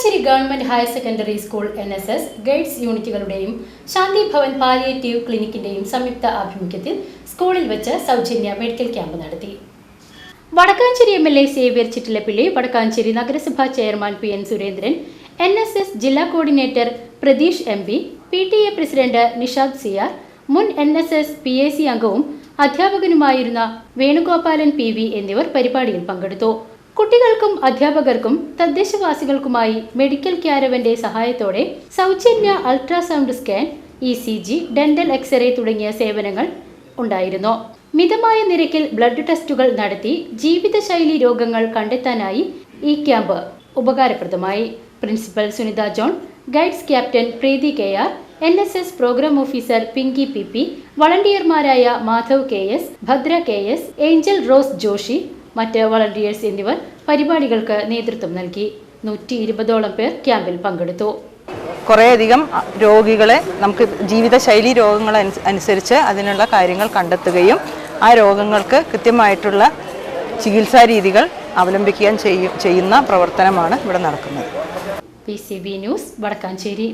Wadakkanchery government higher secondary school N S S guides യൂണിറ്റുകളുടെയും Shanti Bhavan palliative ക്ലിനിക്കിന്റെയും സംയുക്ത ആഭിമുഖ്യത്തിൽ സ്കൂളിൽ വെച്ച് സൗജന്യ മെഡിക്കൽ ക്യാമ്പ് നടത്തി. Wadakkanchery M L A Xavier Chittilappilly Wadakkanchery നഗരസഭാ chairman P N Surendran N S S ജില്ലാ coordinator Pratheesh M P P T A president Nishad Siyar മുൻ N S S P A C അംഗവും അധ്യാപകനുമായിരുന്ന Venugopalan P V എന്നിവർ പരിപാടിയിൽ പങ്കെടുത്തു. കുട്ടികൾക്കും അധ്യാപകർക്കും തദ്ദേശവാസികൾക്കുമായി മെഡിക്കൽ ക്യാരവന്റെ സഹായത്തോടെ സൗജന്യ ultrasound scan E C G dental x-ray തുടങ്ങിയ സേവനങ്ങൾ ഉണ്ടായിരുന്നു. മിതമായ നിരക്കിൽ ബ്ലഡ് ടെസ്റ്റുകൾ നടത്തി ജീവിതശൈലി രോഗങ്ങൾ കണ്ടെത്താനായി ഈ camp ഉപകാരപ്രദമായി. Principal Sunitha John guides captain Preethi K R N S S programme officer Pinky P P വളണ്ടിയർമാരായ Madhav K S Bhadra K S Angel Rose Joshy മറ്റ് വളണ്ടിയേഴ്സ് എന്നിവർ പരിപാടികൾക്ക് നേതൃത്വം നൽകി. നൂറ്റി ഇരുപതോളം പേർ ക്യാമ്പിൽ പങ്കെടുത്തു. കുറേയധികം രോഗികളെ നമുക്ക് ജീവിതശൈലി രോഗങ്ങൾ അനുസരിച്ച് അതിനുള്ള കാര്യങ്ങൾ കണ്ടെത്തുകയും ആ രോഗങ്ങൾക്ക് കൃത്യമായിട്ടുള്ള ചികിത്സാ രീതികൾ അവലംബിക്കുകയും ചെയ്യും ചെയ്യുന്ന പ്രവർത്തനമാണ് ഇവിടെ നടക്കുന്നത്. P C B news Wadakkanchery.